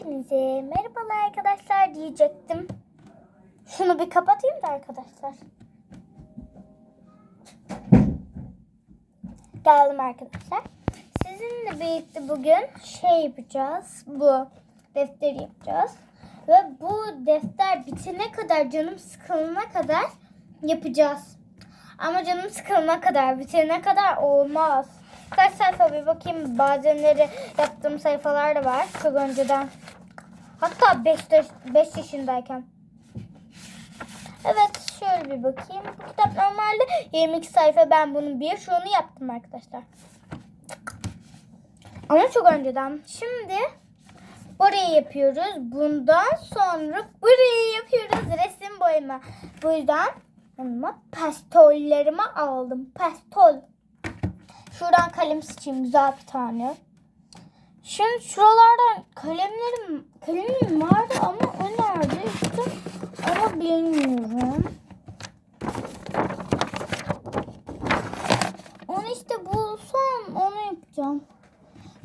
Hepinize merhabalar arkadaşlar diyecektim. Şunu bir kapatayım da arkadaşlar. Geldim arkadaşlar. Sizinle birlikte bugün şey yapacağız. Bu defteri yapacağız. Ve bu defter bitene kadar canım sıkılana kadar yapacağız. Ama canım sıkılana kadar bitene kadar olmaz. Kaç sayfa bir bakayım. Bazenleri yaptığım sayfalar da var. Çok önceden. Hatta 5 5 yaşındayken. Evet şöyle bir bakayım. Bu kitap normalde 22 sayfa. Ben bunun bir şunu yaptım arkadaşlar. Ama çok önceden. Şimdi burayı yapıyoruz. Bundan sonra burayı yapıyoruz. Resim boyama. Bu yüzden yanıma pastollerimi aldım. Pastol. Şuradan kalem seçeyim güzel bir tane. Şimdi şuralardan kalemlerim kalemim vardı ama o nerede işte ama bilmiyorum. Onu işte bulsam onu yapacağım.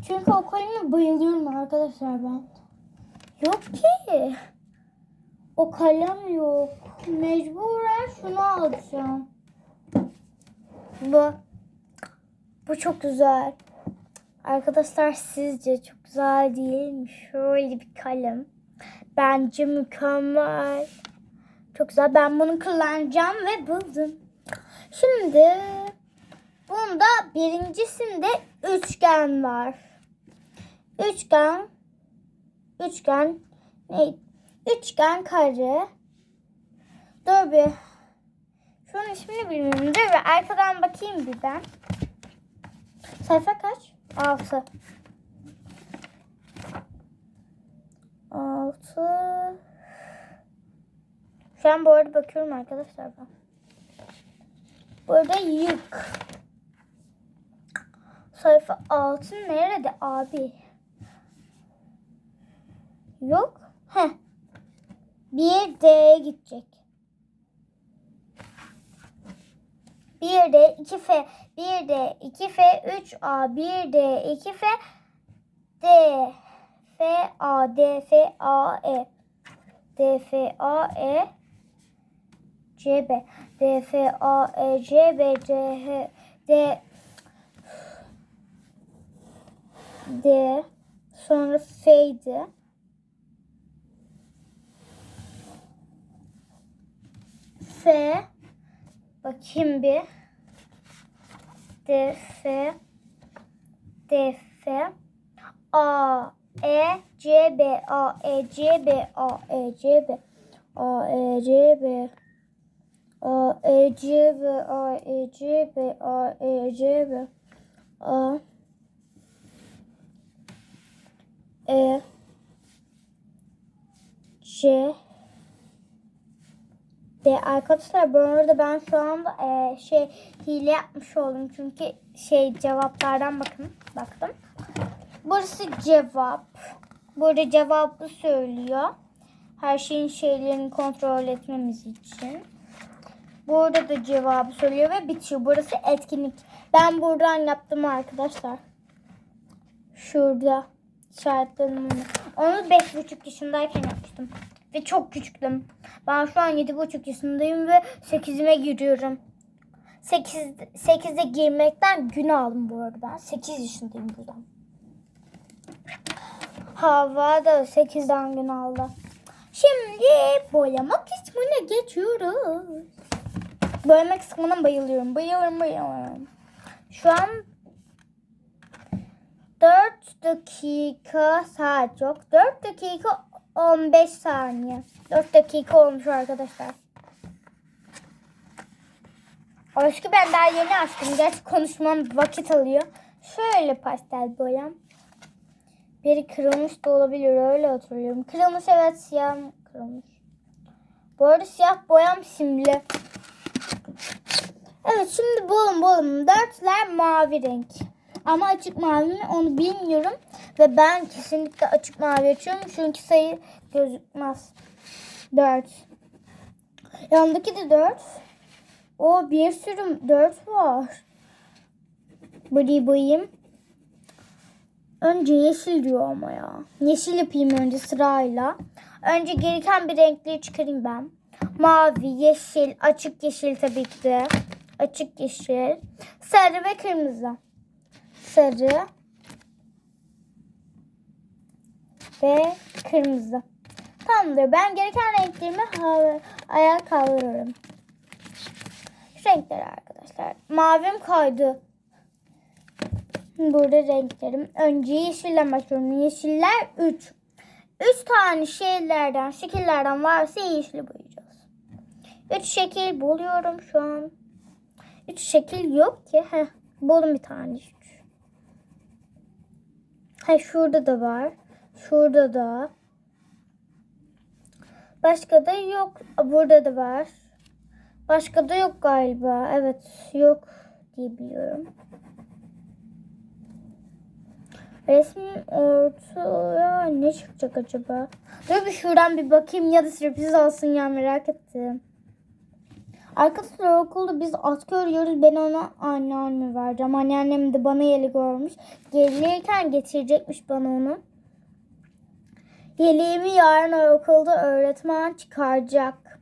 Çünkü o kaleme bayılıyorum arkadaşlar ben. Yok ki. O kalem yok. Mecburen şunu alacağım. Bu. Bu çok güzel. Arkadaşlar sizce çok güzel değil mi? Şöyle bir kalem. Bence mükemmel. Çok güzel. Ben bunu kullanacağım ve buldum. Şimdi bunda birincisinde üçgen var. Üçgen üçgen ne? Üçgen kare. Dur bir. Şunun ismini bilmiyorum. Dur bir arkadan bakayım bir ben. Sayfa kaç? 6. 6. Şu an bu arada bakıyorum arkadaşlar ben. Burada yük. Sayfa 6 nerede abi? Yok. Heh. Bir D'ye gidecek. 1D, 2F, 1D, 2F, 3A, 1D, 2F, D, F, A, D, F, A, E, D, F, A, E, C, B, D, F, A, E, C, B, C, H, D, D, sonra F'ydi. F, Bakayım bir. D, F, D, F, A, E, C, B, A, E, C, B, A, E, C, B, A, E, C, B, A, E, C, B, A, E, C, B, A, E, C, B, A, E, C, de arkadaşlar bu arada ben şu anda e, şey hile yapmış oldum çünkü şey cevaplardan bakın baktım. Burası cevap. Burada cevabı söylüyor. Her şeyin şeylerini kontrol etmemiz için. Burada da cevabı söylüyor ve bitiyor. Burası etkinlik. Ben buradan yaptım arkadaşlar. Şurada işaretledim onu. Onu 5,5 yaşındayken yapmıştım. Ve çok küçüktüm. Ben şu an 7,5 yaşındayım ve 8'ime giriyorum. 8, 8'e girmekten gün aldım bu arada ben. 8 yaşındayım buradan. Hava da 8'den gün aldı. Şimdi boyama kısmına geçiyoruz. Boyama kısmına bayılıyorum. Bayılıyorum bayılıyorum. Şu an 4 dakika saat yok. 4 dakika 15 saniye. 4 dakika olmuş arkadaşlar. Aşkı ben daha yeni açtım. Gerçi konuşmam vakit alıyor. Şöyle pastel boyam. Biri kırılmış da olabilir. Öyle hatırlıyorum. Kırılmış evet siyah kırılmış. Bu arada siyah boyam simli. Evet şimdi bulun bulun. Dörtler mavi renk. Ama açık mavi mi onu bilmiyorum. Ve ben kesinlikle açık mavi açıyorum. Çünkü sayı gözükmez. 4. Yanındaki de 4. O bir sürü 4 var. Burayı boyayayım. Önce yeşil diyor ama ya. Yeşil yapayım önce sırayla. Önce gereken bir renkleri çıkarayım ben. Mavi, yeşil, açık yeşil tabii ki de. Açık yeşil. Sarı ve kırmızı. Sarı. Ve kırmızı. Tamamdır. Ben gereken renklerimi ayağa kaldırıyorum. Şu renkler arkadaşlar. Mavim kaydı. Burada renklerim. Önce yeşilden başlıyorum. Yeşiller 3. 3 tane şeylerden, şekillerden varsa yeşili boyayacağız. 3 şekil buluyorum şu an. 3 şekil yok ki. Heh, buldum bir tane. Üç. Ha şurada da var. Şurada da. Başka da yok. Burada da var. Başka da yok galiba. Evet yok diye biliyorum. Resmin ortaya ne çıkacak acaba? Dur bir şuradan bir bakayım ya da sürpriz olsun ya merak ettim. Arkadaşlar okulda biz atkı örüyoruz. Ben ona anneanneme vereceğim. Anneannem de bana yelek görmüş. Gelirken getirecekmiş bana onu. Yeleğimi yarın okulda öğretmen çıkaracak.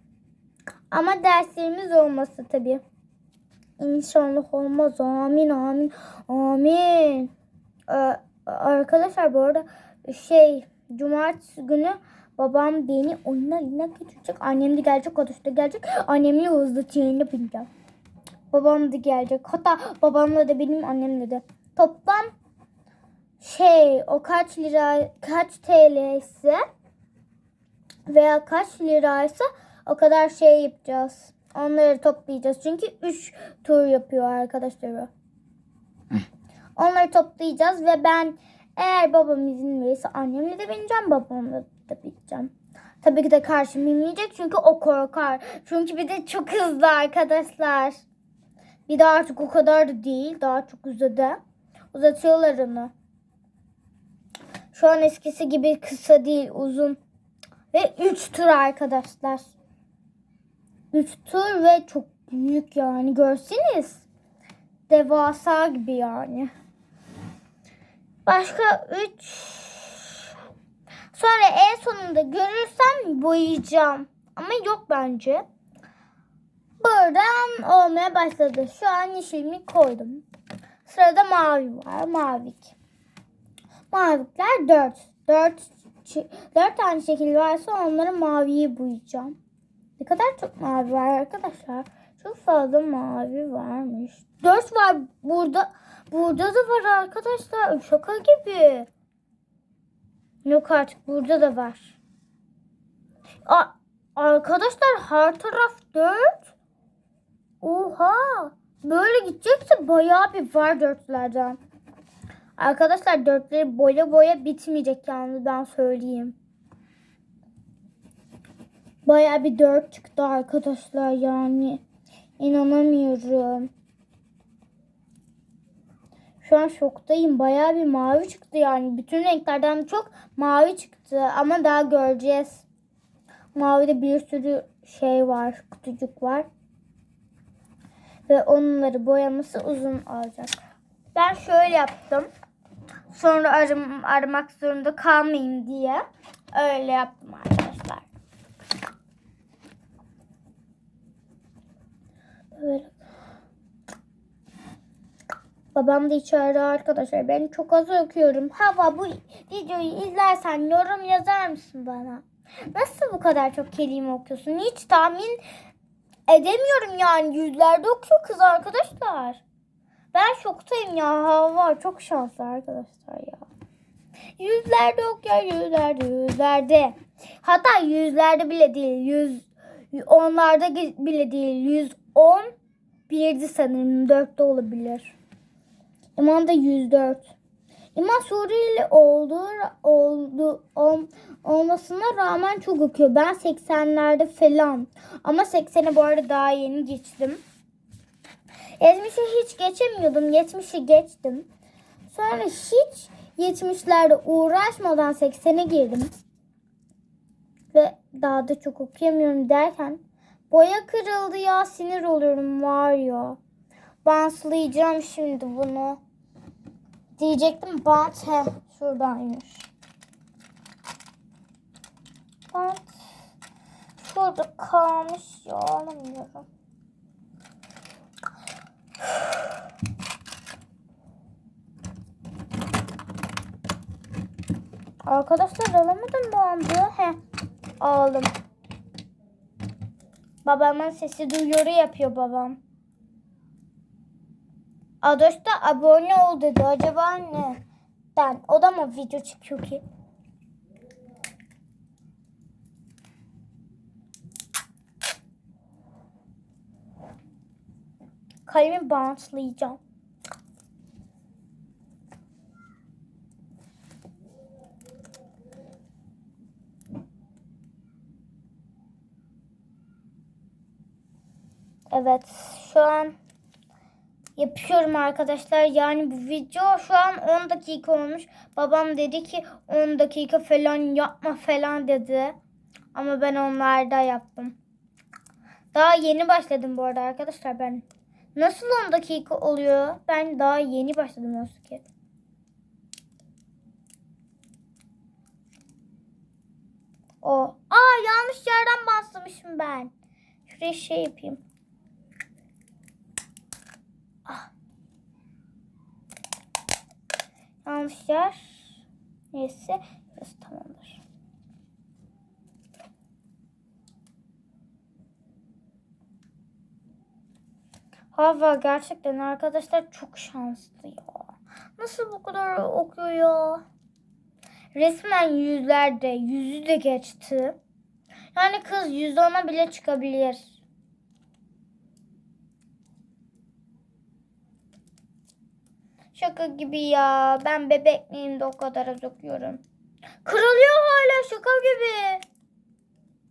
Ama derslerimiz olması tabii. İnşallah olmaz. Amin amin amin. Ee, arkadaşlar bu arada şey cumartesi günü babam beni oyunlarına götürecek. Annem de gelecek. O da gelecek. Annemle hızlı trenine bineceğim. Babam da gelecek. Hatta babamla da benim annemle de. Toplam şey o kaç lira kaç TL ise veya kaç liraysa o kadar şey yapacağız. Onları toplayacağız. Çünkü 3 tur yapıyor arkadaşlar. Onları toplayacağız ve ben eğer babam izin verirse annemle de bineceğim, babamla bineceğim. Tabii ki de karşım binmeyecek çünkü o korkar. Çünkü bir de çok hızlı arkadaşlar. Bir de artık o kadar da değil. Daha çok uzadı. Uzatıyorlar onu. Şu an eskisi gibi kısa değil, uzun. Ve 3 tur arkadaşlar. 3 tur ve çok büyük yani görseniz. Devasa gibi yani. Başka 3 Sonra en sonunda görürsem boyayacağım. Ama yok bence. Buradan olmaya başladı. Şu an yeşilimi koydum. Sırada mavi var. Mavik. Mavikler 4. 4 4 tane şekil varsa onları maviye boyayacağım. Ne kadar çok mavi var arkadaşlar. Çok fazla mavi varmış. 4 var burada. Burada da var arkadaşlar. Şaka gibi. Yok artık burada da var. A arkadaşlar her taraf 4. Oha. Böyle gidecekse bayağı bir var dörtlerden. Arkadaşlar dörtleri boya boya bitmeyecek yalnız ben söyleyeyim. Bayağı bir dört çıktı arkadaşlar yani. İnanamıyorum. Şu an şoktayım. Bayağı bir mavi çıktı yani. Bütün renklerden çok mavi çıktı. Ama daha göreceğiz. Mavide bir sürü şey var. Kutucuk var. Ve onları boyaması uzun alacak. Ben şöyle yaptım. Sonra arım, aramak zorunda kalmayayım diye. Öyle yaptım arkadaşlar. Böyle. Babam da içeride arkadaşlar. Ben çok az okuyorum. Hava bu videoyu izlersen yorum yazar mısın bana? Nasıl bu kadar çok kelime okuyorsun? Hiç tahmin edemiyorum yani. Yüzlerde okuyor kız arkadaşlar. Ben şoktayım ya. Hava çok şanslı arkadaşlar ya. Yüzlerde okuyor. Yüzlerde yüzlerde. Hatta yüzlerde bile değil. Yüz onlarda bile değil. Yüz on birdi sanırım. Dörtte olabilir. İman da 104. İman Suriyeli olduğu oldu ol, olmasına rağmen çok okuyor. Ben 80'lerde falan. Ama 80'e bu arada daha yeni geçtim. 70'i hiç geçemiyordum. 70'i geçtim. Sonra hiç 70'lerde uğraşmadan 80'e girdim. Ve daha da çok okuyamıyorum derken boya kırıldı ya sinir oluyorum var ya. Bantlayacağım şimdi bunu. Diyecektim bant he şuradaymış. Bant şurada kalmış ya alamıyorum. Arkadaşlar alamadım bandı. He aldım. Babamın sesi duyuru yapıyor babam. Adoş da abone ol dedi. Acaba neden? O da mı video çekiyor ki? Kalemi bantlayacağım. Evet şu an yapıyorum arkadaşlar. Yani bu video şu an 10 dakika olmuş. Babam dedi ki 10 dakika falan yapma falan dedi. Ama ben onlarda yaptım. Daha yeni başladım bu arada arkadaşlar ben. Nasıl 10 dakika oluyor? Ben daha yeni başladım o ki. O. Aa yanlış yerden bastırmışım ben. Şuraya şey yapayım. Yanlış yer. Neyse. Burası tamamdır. Hava gerçekten arkadaşlar çok şanslı ya. Nasıl bu kadar okuyor ya? Resmen yüzlerde. Yüzü de geçti. Yani kız yüzde ona bile çıkabilir. Şaka gibi ya. Ben bebek miyim de o kadar az okuyorum. Kırılıyor hala şaka gibi.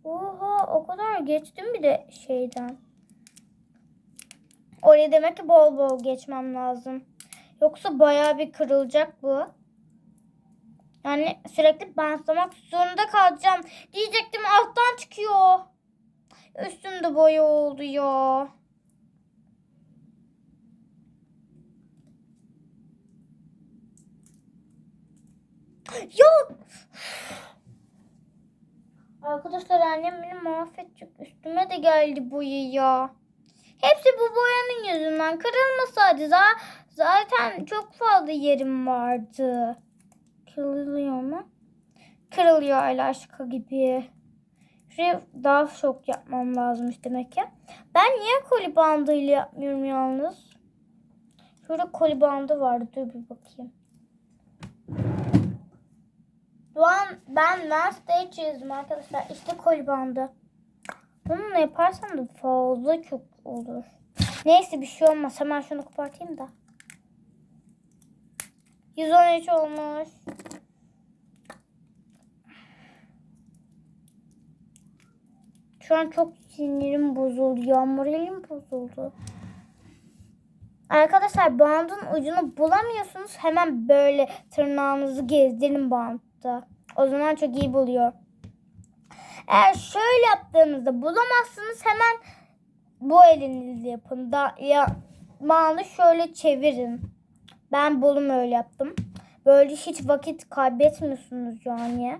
Oha o kadar geçtim bir de şeyden. Oraya demek ki bol bol geçmem lazım. Yoksa bayağı bir kırılacak bu. Yani sürekli bantlamak zorunda kalacağım. Diyecektim alttan çıkıyor. Üstümde boya oldu ya. Yok. Arkadaşlar annem beni mahvedecek. Üstüme de geldi boya ya. Hepsi bu boyanın yüzünden. Kırılmasaydı za- zaten çok fazla yerim vardı. Kırılıyor mu? Kırılıyor hala şaka gibi. Şuraya daha çok yapmam lazımmış demek ki. Ben niye koli bandıyla yapmıyorum yalnız? Şurada koli bandı vardı. Dur bir bakayım. Şu an ben Wednesday çizdim arkadaşlar. İşte koli bandı. Bununla yaparsam da fazla çok olur. Neyse bir şey olmaz. Hemen şunu kopartayım da. 113 olmuş. Şu an çok sinirim bozuldu. Ya moralim bozuldu. Arkadaşlar bandın ucunu bulamıyorsunuz. Hemen böyle tırnağınızı gezdirin bantta. O zaman çok iyi buluyor. Eğer şöyle yaptığınızda bulamazsınız hemen bu elinizle yapın. Da, ya, bandı şöyle çevirin. Ben bulum öyle yaptım. Böyle hiç vakit kaybetmiyorsunuz yani.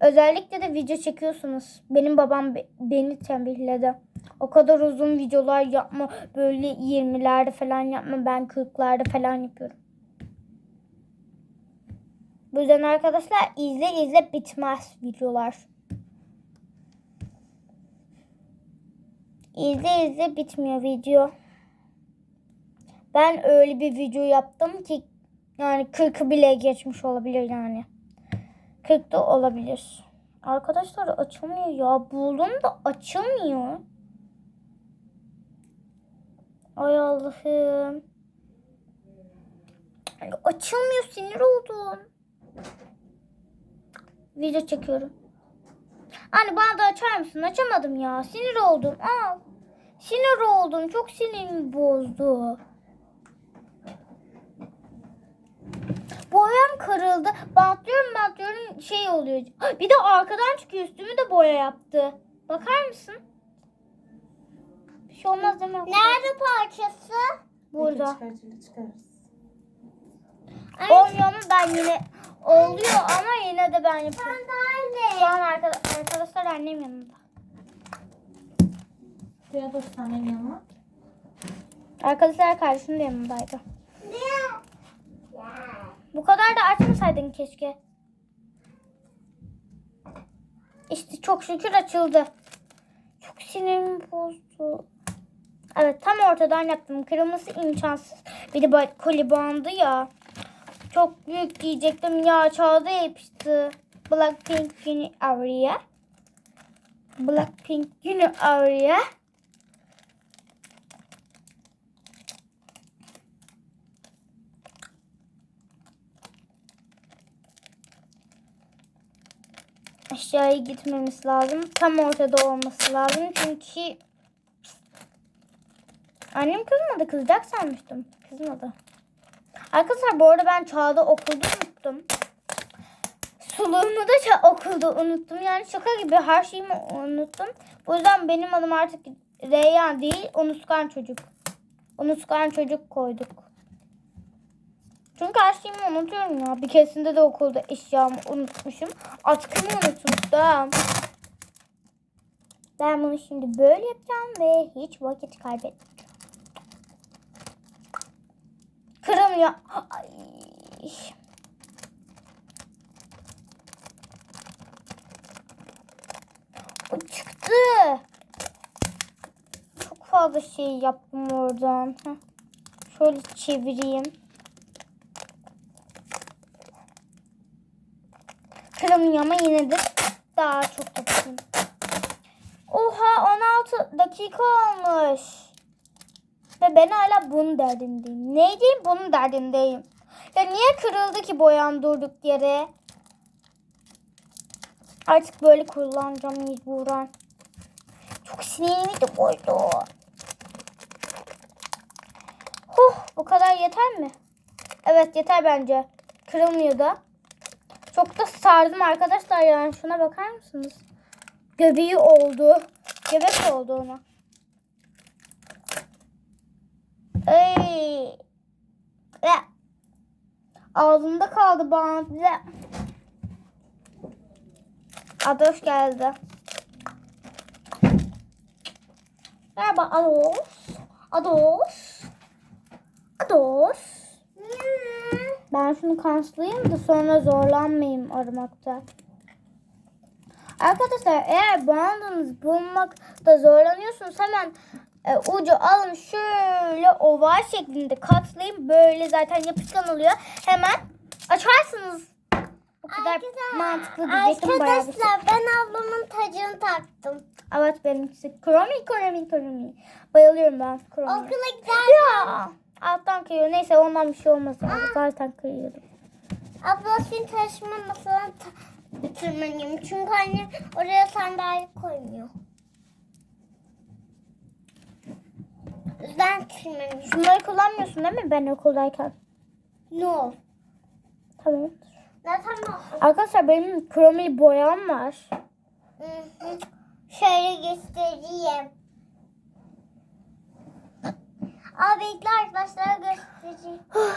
Özellikle de video çekiyorsunuz. Benim babam be- beni tembihledi. O kadar uzun videolar yapma. Böyle 20'lerde falan yapma. Ben 40'larda falan yapıyorum. Bu yüzden arkadaşlar izle izle bitmez videolar. İzle izle bitmiyor video. Ben öyle bir video yaptım ki yani 40'ı bile geçmiş olabilir yani. 40 da olabilir. Arkadaşlar açılmıyor ya. Buldum da açılmıyor. Ay Allah'ım. Açılmıyor sinir oldum. Video çekiyorum. Anne bana da açar mısın? Açamadım ya. Sinir oldum. Al. Sinir oldum. Çok sinirimi bozdu. Boyam kırıldı. Bantlıyorum bantlıyorum şey oluyor. Bir de arkadan çıkıyor üstümü de boya yaptı. Bakar mısın? Bir şey olmaz değil mi? Nerede parçası? Burada. Çıkartınca çıkarırız. Olmuyor ama ben yine oluyor ama yine de ben yapıyorum. Şu an arka- arkadaşlar annem yanında. Suya da tane yanına. Arkadaşlar kardeşim de yanındaydı. Bu kadar da açmasaydın keşke. İşte çok şükür açıldı. Çok sinirimi bozdu. Evet tam ortadan yaptım. Kırmızı imkansız. Bir de böyle koli bandı ya. Çok büyük diyecektim ya çağda yapıştı. Blackpink yine oraya. Blackpink yine oraya. aşağıya gitmemiz lazım. Tam ortada olması lazım. Çünkü annem kızmadı. Kızacak sanmıştım. Kızmadı. Arkadaşlar bu arada ben çağda okulda unuttum. Suluğumu da okulda unuttum. Yani şaka gibi her şeyimi unuttum. Bu yüzden benim adım artık Reyyan değil. Unutkan çocuk. Unutkan çocuk koyduk. Çünkü her şeyimi unutuyorum ya. Bir keresinde de okulda eşyamı unutmuşum. Atkımı unutmuştum. Ben bunu şimdi böyle yapacağım ve hiç vakit kaybetmeyeceğim. Kırılmıyor. Ay. O çıktı. Çok fazla şey yaptım oradan. Şöyle çevireyim. Kırılmıyor ama yine de daha çok yapayım. Oha 16 dakika olmuş. Ve ben hala bunun derdindeyim. Neydeyim? Bunun derdindeyim. Ya niye kırıldı ki boyam durduk yere? Artık böyle kullanacağım mecburen. Çok sinirimi de bozdu. Huh, bu kadar yeter mi? Evet yeter bence. Kırılmıyor da. Çok da sardım arkadaşlar yani. Şuna bakar mısınız? Göbeği oldu. Göbek oldu ona. Ve ağzımda kaldı bant. Ve Adoş geldi. Merhaba Adoş. Adoş. Adoş. Ben şunu kanslayayım da sonra zorlanmayayım aramakta. Arkadaşlar eğer bandınız bulmakta zorlanıyorsunuz hemen e, ucu alın şöyle oval şeklinde katlayın. Böyle zaten yapışkan oluyor. Hemen açarsınız. Bu kadar mantıklı diyecektim. bayağı bir şey. Arkadaşlar ben ablamın tacını taktım. Evet benimkisi. Kromi kromi kromi. Bayılıyorum ben kromi. Okula giderken Ya, alttan kıyıyor. Neyse ondan bir şey olmaz. abi. Zaten kıyıyordum. abla senin taşıma masadan ta- bitirmeliyim. Çünkü annem oraya sandalye koymuyor. Ben bitirmeliyim. Şunları kullanmıyorsun değil mi ben okuldayken? No. Tamam. Zaten o- Arkadaşlar benim kromili boyam var. Hı hı. Şöyle göstereyim. Abi bekle arkadaşlara göstereyim.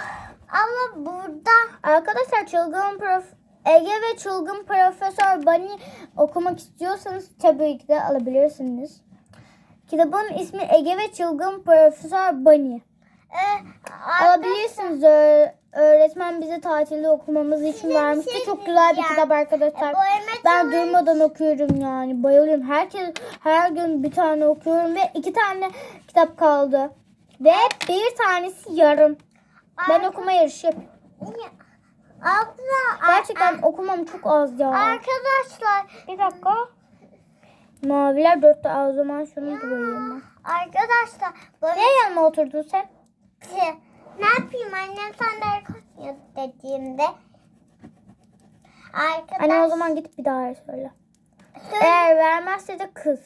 Ama burada Arkadaşlar çılgın prof Ege ve çılgın profesör Bunny okumak istiyorsanız tabii ki de alabilirsiniz. Kitabın ismi Ege ve çılgın profesör Bunny. e, Alabilirsiniz. Ö- öğretmen bize tatilde okumamız için Size vermişti. şey Çok güzel bir kitap arkadaşlar. E, Ben durmadan okuyorum yani. Bayılıyorum. Herkes her gün bir tane okuyorum ve iki tane kitap kaldı. Ve bir tanesi yarım. Ben okuma yarışı yapıyorum. Abla Gerçekten okumam çok az ya. arkadaşlar Bir dakika. Maviler dörtte o zaman şunu da boyayayım ben. arkadaşlar böyle Niye yanıma oturdun sen? ne yapayım annem sandalye koymuyor dediğimde arkadaş Anne o zaman git bir daha söyle. Eğer vermezse de kız.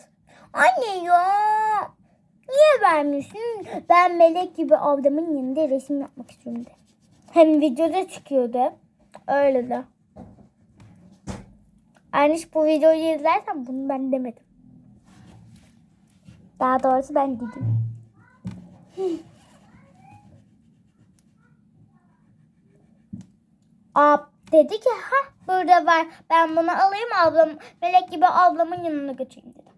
Anne ya. Niye vermiyorsun? Ben melek gibi ablamın yanında resim yapmak istiyorum de. Hem videoda çıkıyordu. Öyle de. Ayniş bu videoyu izlersen bunu ben demedim. Daha doğrusu ben dedim. Ab dedi ki ha burada var. Ben bunu alayım ablam. Melek gibi ablamın yanına götüreyim dedi.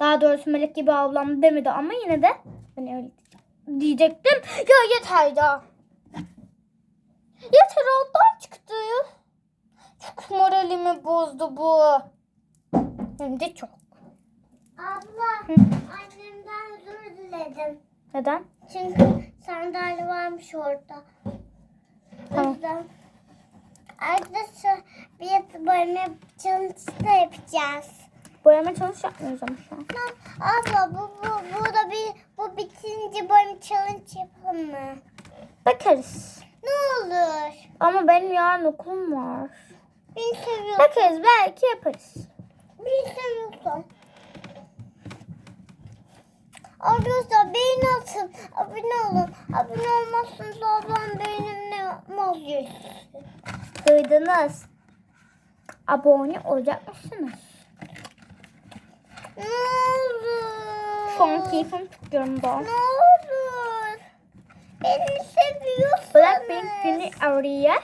Daha doğrusu melek gibi ablam demedi ama yine de ben öyle diyecektim. Ya yeter ya. Yeter alttan çıktı. Çok moralimi bozdu bu. Hem de çok. Abla annemden özür diledim. Neden? Çünkü sandalye varmış orada. Tamam. yüzden. Arkadaşlar bir challenge da yapacağız. Boyama çalış yapmıyoruz ama şu an. Abla bu, bu, bu da bir bu bitince bölme challenge yapalım mı? Bakarız. Ne olur. Ama benim yarın okulum var. Beni seviyorsun. Bakarız belki yaparız. Beni seviyorsun. Arkadaşlar beğeni atın. Abone olun. Abone olmazsanız ablam benimle yüzsüz. Duydunuz. Abone olacak mısınız? Ne olur. Şu an keyfim tutuyorum da. Ne olur. Beni seviyorsunuz. Blackpink yeni araya.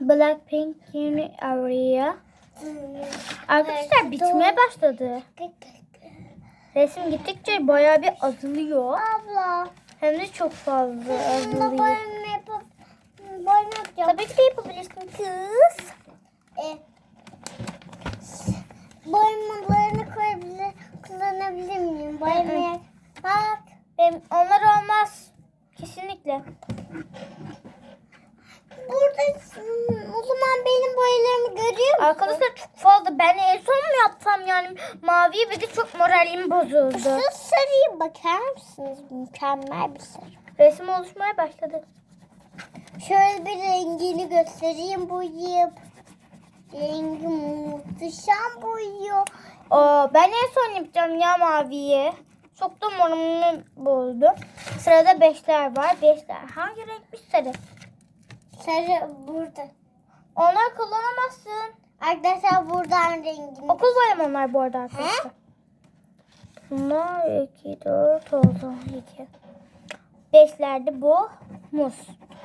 Blackpink yeni araya. Arkadaşlar bitmeye başladı. Resim gittikçe bayağı bir azalıyor. Abla. Hem de çok fazla azalıyor. boyama yapıp boyama yapacağım. Tabii ki de yapabilirsin kız. E, boyamalarını koyabilir, kullanabilir miyim? Boyamaya. Bak. Benim, onlar olmaz. Kesinlikle. Burada hmm, o zaman benim boyalarımı görüyor musun? Arkadaşlar çok fazla. Ben en son mu yapsam yani mavi bir de çok moralim bozuldu. Şu sarıya bakar mısınız? Mükemmel bir sarı. Resim oluşmaya başladı. Şöyle bir rengini göstereyim boyayıp. Rengi muhteşem boyuyor. Aa, ben en son yapacağım ya maviyi. Çok da moralimi bozdu. Sırada beşler var. Beşler. Hangi renkmiş sarı? Sarı burada. Onlar kullanamazsın. Arkadaşlar buradan rengini. Okul boyam onlar bu arada arkadaşlar. Bunlar 2, 4 oldu. 2. Beşlerde bu muz.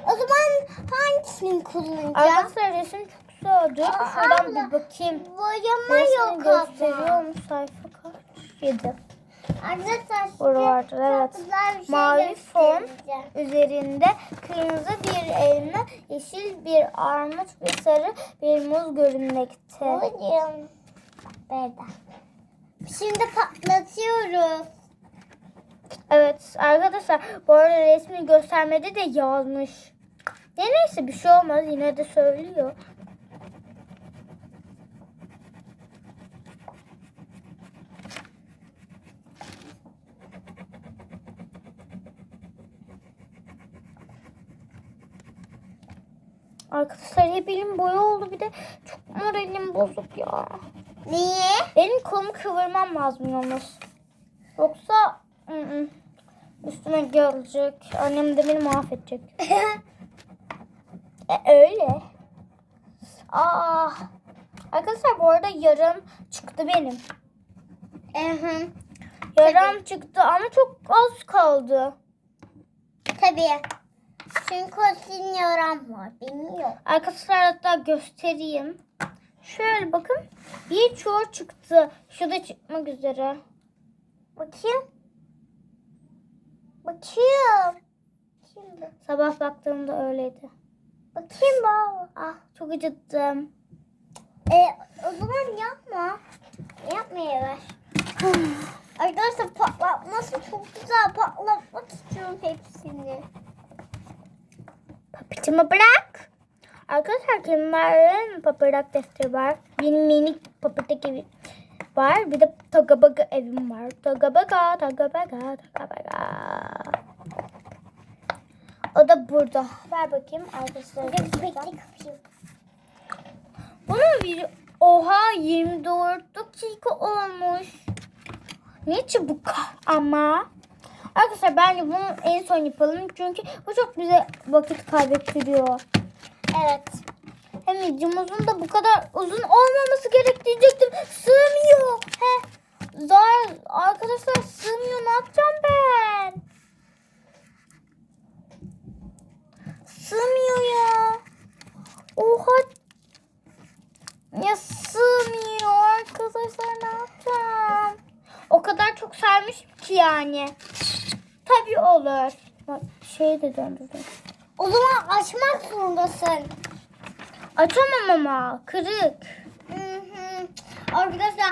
O zaman hangisini kullanacağım? Arkadaşlar resim çok güzel. Aa, şuradan abla. bir bakayım. Boyama Resmi yok gösteriyor mu? Sayfa kaç? 7. Arkadaşlar Buralarda evet. bir şey Mavi fon üzerinde kırmızı bir elma, yeşil bir armut ve sarı bir muz görünmekte. Buyurun. Burada. Şimdi patlatıyoruz. Evet arkadaşlar bu arada resmi göstermede de yazmış. Ya neyse bir şey olmaz yine de söylüyor. Arkadaşlar hep elim boya oldu bir de çok moralim bozuk ya. Niye? Benim kolumu kıvırmam lazım yalnız. Yoksa ı -ı, üstüme gelecek. Annem de beni mahvedecek. e, öyle. Aa. Arkadaşlar bu arada yarım çıktı benim. Hı Yaram çıktı ama çok az kaldı. Tabii. Çünkü o senin yaran var. Benim yok. Arkadaşlar hatta göstereyim. Şöyle bakın. Bir çoğu çıktı. Şu da çıkmak üzere. Bakayım. Bakayım. Be. Sabah baktığımda öyleydi. Bakayım baba. Ah çok acıttım. E, o zaman yapma. Yapmaya ver. Arkadaşlar patlatması çok güzel. Patlatmak istiyorum hepsini. Papıtımı bırak. Arkadaşlar kimlerin papırak defteri var. Benim minik papırdak evi var. Bir de toga baga evim var. Toga baga, toga baga, toga baga. O da burada. Ver bakayım arkadaşlar. Bunun video... Oha 24 dakika olmuş. Ne çabuk ama. Arkadaşlar bence bunu en son yapalım. Çünkü bu çok bize vakit kaybettiriyor. Evet. Hem videomuzun da bu kadar uzun olmaması gerek diyecektim. Sığmıyor. He. Zar arkadaşlar sığmıyor. Ne yapacağım ben? Sığmıyor ya. Oha. Ya sığmıyor arkadaşlar ne yapacağım? O kadar çok sarmış ki yani. Tabii olur. Bak şey de döndürdüm. O zaman açmak zorundasın. Açamam ama kırık. Hı hı. Arkadaşlar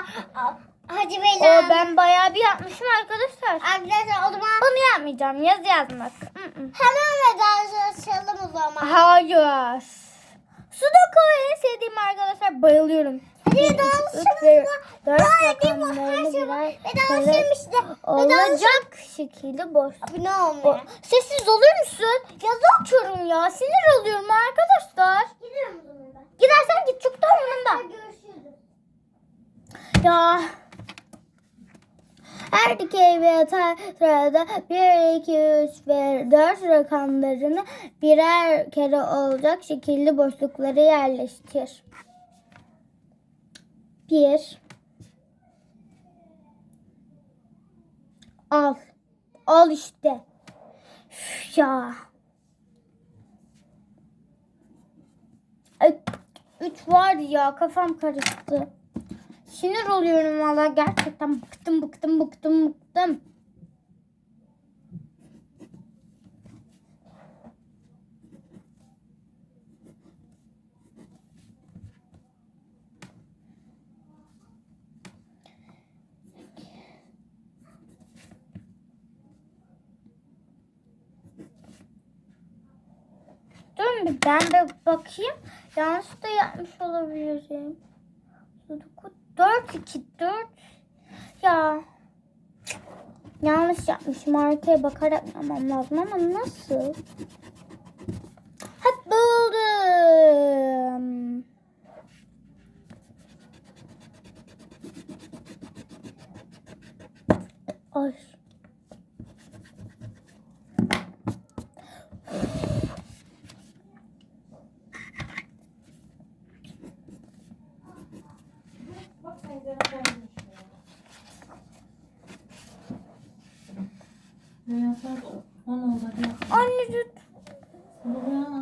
Hacı O Beyler. ben bayağı bir yapmışım arkadaşlar. Arkadaşlar o zaman Bunu yapmayacağım. Yaz yazmak. Mm, mm. hemen vedalaşalım o zaman. Hayır. Sudoku en sevdiğim arkadaşlar. Bayılıyorum. Ve dört rakamlarını birer. Vedalaşalım. olacak şekilde boş. Abone olmaya. sessiz olur musun? Yazı okuyorum ya. Sinir oluyorum arkadaşlar. Gidiyorum ben. Gidersen git çok da umurumda. Görüşürüz. Ya. Her dikey ve yatay sırada 1, 2, 3 ve 4 rakamlarını birer kere olacak şekilde boşluklara yerleştir. 1 Al. Al işte. Ya. 3 var ya kafam karıştı. Sinir oluyorum valla gerçekten bıktım bıktım bıktım bıktım. Bir ben de bakayım. Yanlış da yapmış olabilirim. 4 2 4 ya yanlış yapmışım arkaya bakarak yapmam lazım ama nasıl?